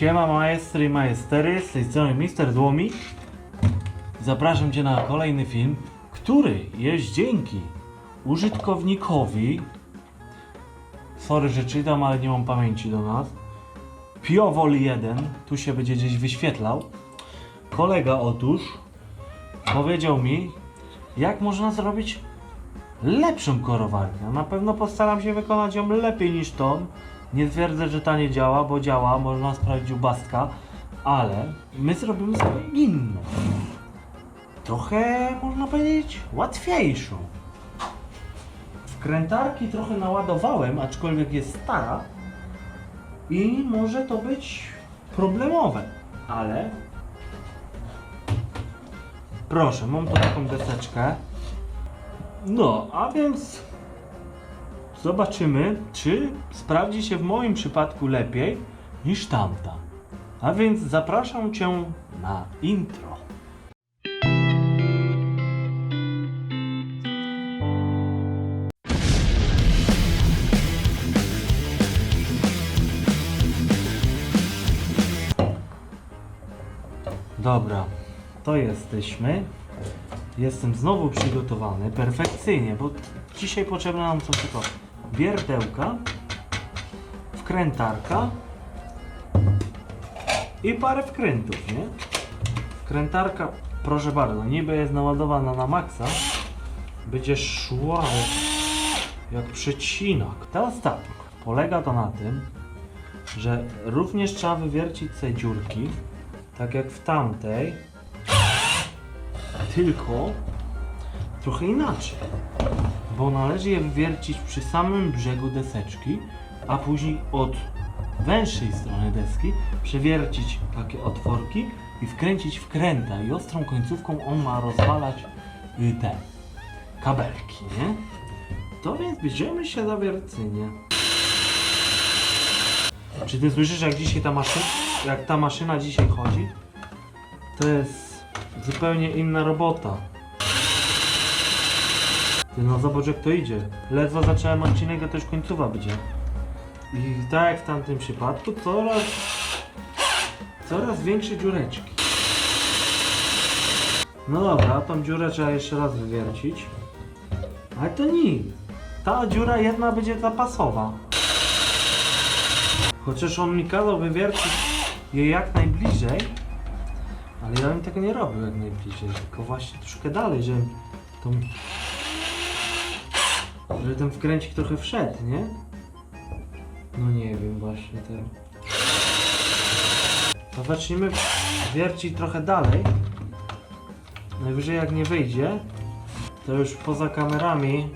Siema maestry i majestery, z tej strony Mister Złomik. Zapraszam Cię na kolejny film, który jest dzięki użytkownikowi Sorry, że czytam, ale nie mam pamięci do nas. Piowol 1, tu się będzie gdzieś wyświetlał. Kolega otóż powiedział mi, jak można zrobić lepszą korowarkę. Na pewno postaram się wykonać ją lepiej niż tą. Nie twierdzę, że ta nie działa, bo działa, można sprawdzić u Bastka, ale my zrobimy sobie inną. Trochę, można powiedzieć, łatwiejszą. Wkrętarki trochę naładowałem, aczkolwiek jest stara i może to być problemowe, ale proszę, mam tu taką deseczkę. No, a więc zobaczymy, czy sprawdzi się w moim przypadku lepiej niż tamta. A więc zapraszam Cię na intro. Dobra, to jesteśmy. Jestem znowu przygotowany perfekcyjnie, bo dzisiaj potrzebne nam są tylko wiertełka, wkrętarka i parę wkrętów, nie? Wkrętarka, proszę bardzo, niby jest naładowana na maksa, będzie szła jak, jak przecinak. Teraz tak, polega to na tym, że również trzeba wywiercić te dziurki, tak jak w tamtej, tylko trochę inaczej. Bo należy je wywiercić przy samym brzegu deseczki, a później od węższej strony deski przewiercić takie otworki i wkręcić wkręta i ostrą końcówką on ma rozwalać y, te kabelki, nie? To więc bierzemy się za wiercenie. Czy ty słyszysz jak dzisiaj ta maszyna, jak ta maszyna dzisiaj chodzi? To jest zupełnie inna robota. No zobacz jak to idzie. Ledwo zacząłem odcinek, a to już końcowa będzie. I tak jak w tamtym przypadku, coraz coraz większe dziureczki. No dobra, tą dziurę trzeba jeszcze raz wywiercić. Ale to nic. Ta dziura jedna będzie zapasowa. Chociaż on mi kazał wywiercić je jak najbliżej, ale ja bym tego nie robił jak najbliżej, tylko właśnie troszkę dalej, żebym tą... Żeby ten wkręcik trochę wszedł, nie? No nie wiem właśnie ten. To zacznijmy wiercić trochę dalej. Najwyżej jak nie wyjdzie, to już poza kamerami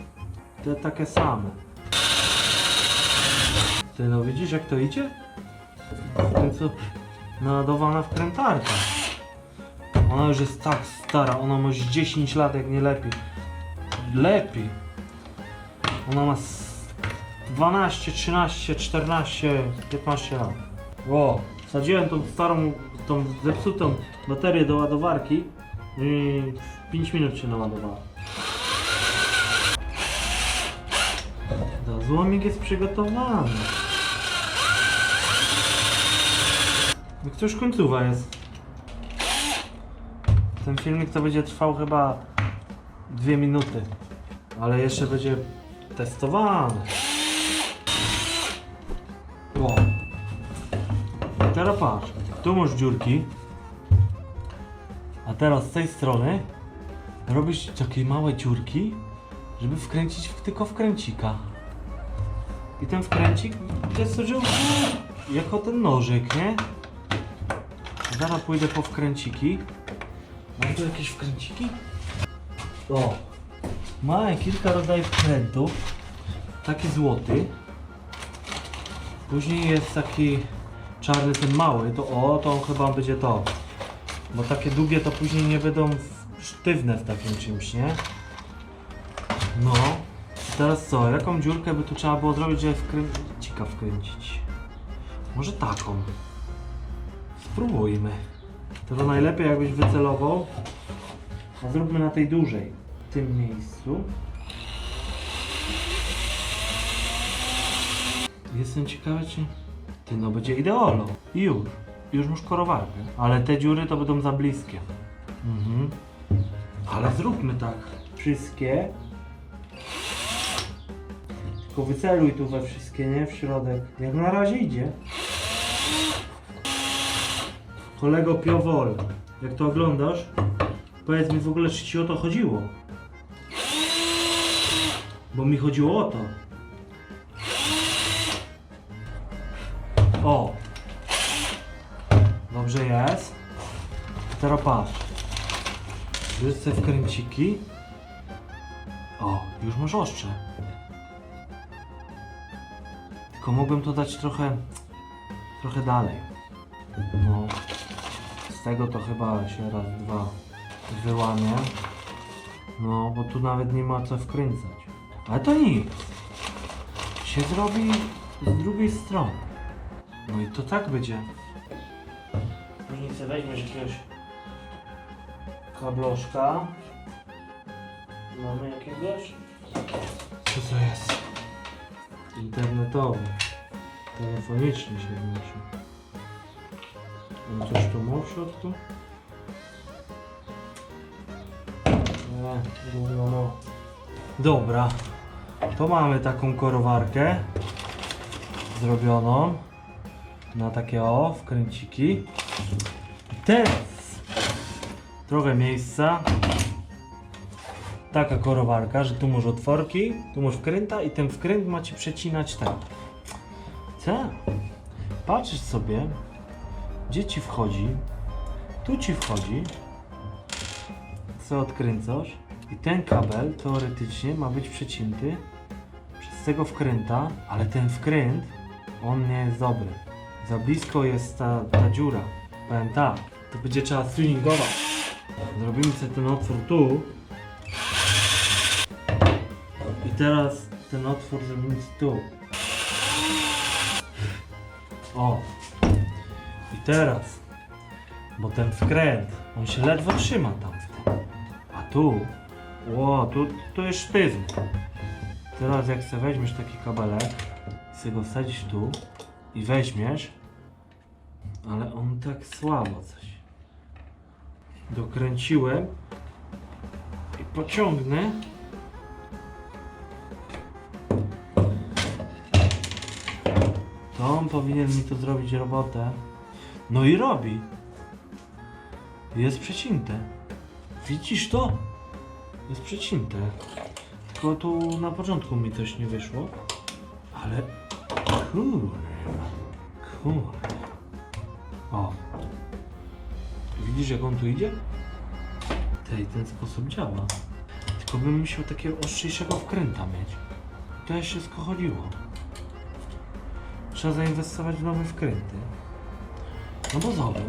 te takie same. Ty no widzisz jak to idzie? W końcu naładowana wkrętarka. Ona już jest tak stara, ona ma już 10 lat jak nie lepiej. Lepiej. Ona ma s- 12, 13, 14, 15 lat. Ło, wsadziłem tą starą, tą zepsutą baterię do ładowarki i w 5 minut się naładowała. Złomik jest przygotowany. Jak to już końcowa jest. Ten filmik to będzie trwał chyba dwie minuty, ale jeszcze będzie testowany. O. Teraz patrz, tu masz dziurki, a teraz z tej strony robisz takie małe dziurki, żeby wkręcić w, tylko wkręcika. I ten wkręcik jest służył jako ten nożyk, nie? Zaraz pójdę po wkręciki. Mam tu jakieś wkręciki? O! Mam kilka rodzajów wkrętów. Taki złoty. Później jest taki czarny, ten mały. To o, to chyba będzie to. Bo takie długie to później nie będą sztywne w takim czymś, nie? No. Teraz co? Jaką dziurkę by tu trzeba było zrobić, żeby wkręcika wkręcić? Może taką. Spróbujmy. To najlepiej jakbyś wycelował. A zróbmy na tej dużej. Tym miejscu. Jestem ciekawy czy... Ty no będzie ideolo. Już. już masz korowarkę. Ale te dziury to będą za bliskie. Mhm. Ale zróbmy tak. Wszystkie. Tylko wyceluj tu we wszystkie, nie? W środek. Jak na razie idzie. Kolego Piowol, jak to oglądasz, powiedz mi w ogóle, czy ci o to chodziło? Bo mi chodziło o to. O! Dobrze jest. Teraz patrz. Bierz sobie wkręciki. O, już masz ostrze. Tylko mogłem to dać trochę, trochę dalej. No, z tego to chyba się raz, dwa wyłamie. No, bo tu nawet nie ma co wkręcać. Ale to nic. Się zrobi z drugiej strony. No i to tak będzie. Później sobie weźmiesz jakiegoś kabloszka. Mamy jakiegoś? Co to jest? Internetowy. Telefoniczny się wnosi. On coś tu ma w środku? Nie, gówno ma. Dobra. To mamy taką korowarkę zrobioną na takie o wkręciki. Teraz trochę miejsca. Taka korowarka, że tu masz otworki, tu masz wkręta i ten wkręt macie przecinać tak. Co? Patrzysz sobie, gdzie ci wchodzi, tu ci wchodzi, co odkręcasz i ten kabel teoretycznie ma być przecięty przez tego wkręta, ale ten wkręt, on nie jest dobry. Za blisko jest ta, ta dziura. Powiem tak, to będzie trzeba tuningować. Zrobimy sobie ten otwór tu. I teraz ten otwór zrobimy tu. O. I teraz, bo ten wkręt, on się ledwo trzyma tam. A tu, o, tu, tu jest sztywny. Teraz jak sobie weźmiesz taki kabelek, sobie go wsadzisz tu i weźmiesz, ale on tak słabo coś. Dokręciłem i pociągnę. To on powinien mi tu zrobić robotę. No i robi. Jest przecinte. Widzisz to? Jest przecinte. Tylko tu na początku mi coś nie wyszło. Ale kurwa. Kurwa. O. Widzisz jak on tu idzie? Tej, ten sposób działa. Tylko bym musiał takiego ostrzejszego wkręta mieć. To jeszcze wszystko chodziło. Trzeba zainwestować w nowe wkręty. No bo zobacz.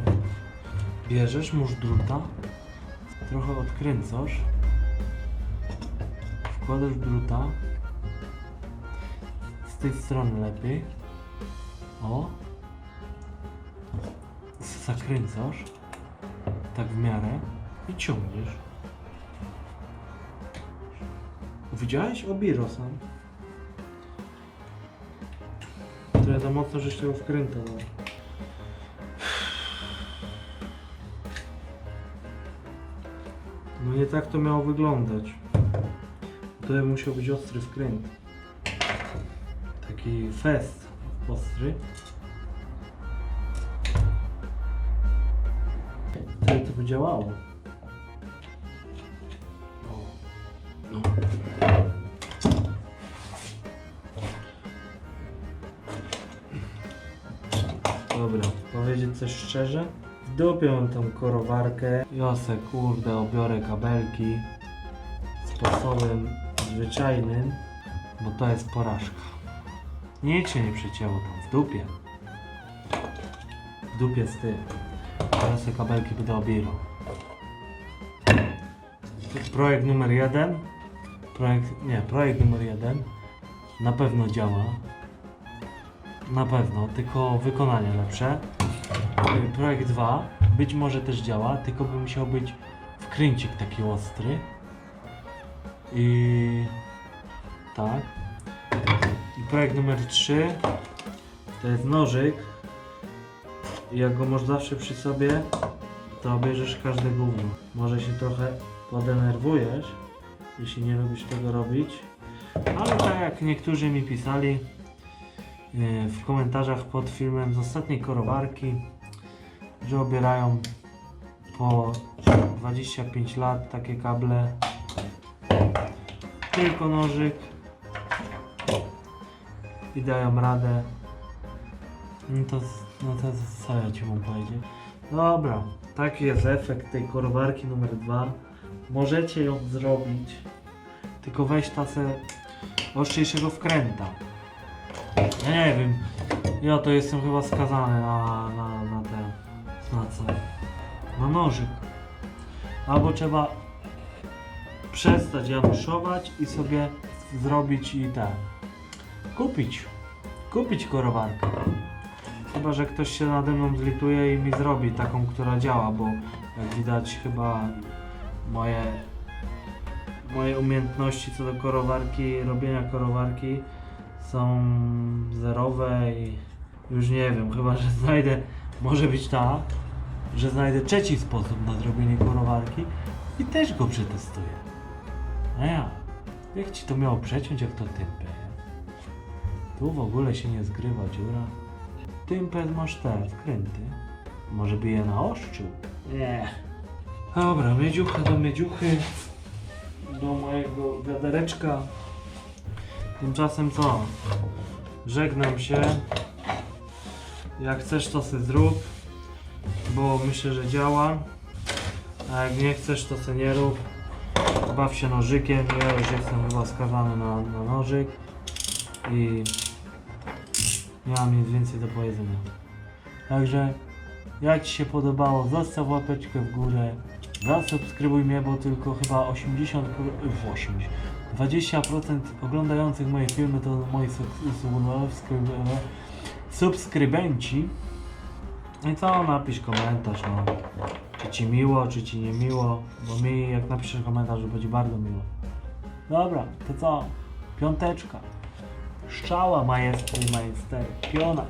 Bierzesz, masz druta, trochę odkręcasz, wkładasz druta, z tej strony lepiej, o, zakręcasz, tak w miarę i ciągniesz. Widziałeś? Obiro sam. Tyle za mocno, żeś tego wkręta dał. No nie tak to miało wyglądać. Tutaj musiał być ostry wkręt. Taki fest ostry. Wtedy to by działało. No. Dobra, powiedzieć coś szczerze? Mam tą korowarkę. Josę, kurde, obiorę kabelki sposobem zwyczajnym, bo to jest porażka. Nic się nie przecięło tam, w dupie. W dupie z tym. Teraz te kabelki będę obierał. Projekt numer jeden. Projekt, nie, projekt numer jeden na pewno działa. Na pewno, tylko wykonanie lepsze. Projekt 2 być może też działa, tylko by musiał być wkręcik taki ostry. I tak. I projekt numer 3 to jest nożyk I jak go masz zawsze przy sobie, to bierzesz każde gówno. Może się trochę podenerwujesz, jeśli nie lubisz tego robić. Ale tak jak niektórzy mi pisali yy, w komentarzach pod filmem z ostatniej korowarki, że obierają po 25 lat takie kable. Tylko nożyk i dają radę. No to, no to co ja ci mam powiedzieć? Dobra, taki jest efekt tej korowarki numer dwa. Możecie ją zrobić, tylko weź tasę ostrzejszego wkręta. Ja nie wiem, ja to jestem chyba skazany na, na, na te, na co? Na nożyk. Albo trzeba przestać januszować i sobie zrobić i te, kupić, kupić korowarkę. Chyba, że ktoś się nade mną zlituje i mi zrobi taką, która działa, bo jak widać chyba moje, moje umiejętności co do korowarki, robienia korowarki są zerowe i już nie wiem, chyba, że znajdę, może być tak, że znajdę trzeci sposób na zrobienie korowarki i też go przetestuję. A ja, jak ci to miało przeciąć, jak to tympę? Tu w ogóle się nie zgrywa dziura. Tympet masz te wkręty. Może by je naoszczył? Nie. Dobra, miedziucha do miedziuchy. Do mojego wiadereczka. Tymczasem co? Żegnam się. Jak chcesz to sobie zrób. Bo myślę, że działa. A jak nie chcesz to sobie nie rób. Baw się nożykiem. Ja już jestem chyba skazany na, na nożyk. I nie mam nic więcej do powiedzenia. Także jak Ci się podobało, zostaw łapeczkę w górę, zasubskrybuj mnie, bo tylko chyba 80, w 80 20% oglądających moje filmy to moi subskrybenci. I co, napisz komentarz, no. Czy Ci miło, czy Ci nie miło, bo mi jak napiszesz komentarz, będzie bardzo miło. Dobra, to co? Piąteczka. Szczała majestry majestery. Piona.